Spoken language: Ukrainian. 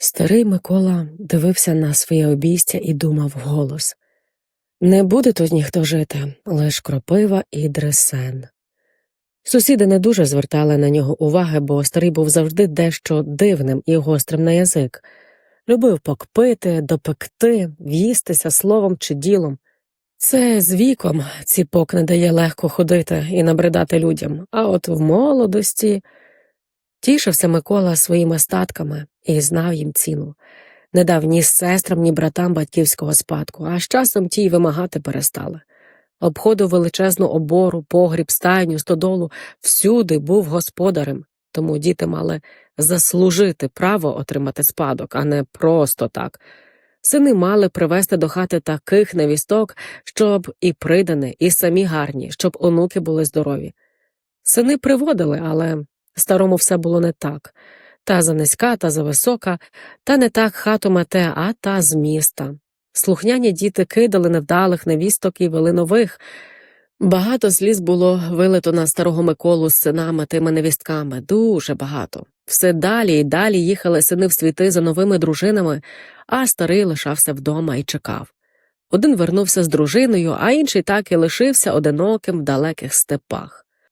Старий Микола дивився на своє обійстя і думав вголос Не буде тут ніхто жити, лиш кропива і дресен. Сусіди не дуже звертали на нього уваги, бо старий був завжди дещо дивним і гострим на язик. Любив покпити, допекти, в'їстися словом чи ділом. Це з віком ціпок не дає легко ходити і набридати людям, а от в молодості тішився Микола своїми статками і знав їм ціну. Не дав ні сестрам, ні братам батьківського спадку, а з часом ті й вимагати перестали. Обходив величезну обору, погріб, стайню, стодолу, всюди був господарем, тому діти мали заслужити право отримати спадок, а не просто так. Сини мали привести до хати таких невісток, щоб і придане, і самі гарні, щоб онуки були здорові. Сини приводили, але старому все було не так. Та за низька, та за висока, та не так хату мете, а та з міста. Слухняні діти кидали невдалих невісток і вели нових. Багато сліз було вилито на старого Миколу з синами тими невістками, дуже багато. Все далі і далі їхали сини в світи за новими дружинами, а старий лишався вдома і чекав. Один вернувся з дружиною, а інший так і лишився одиноким в далеких степах.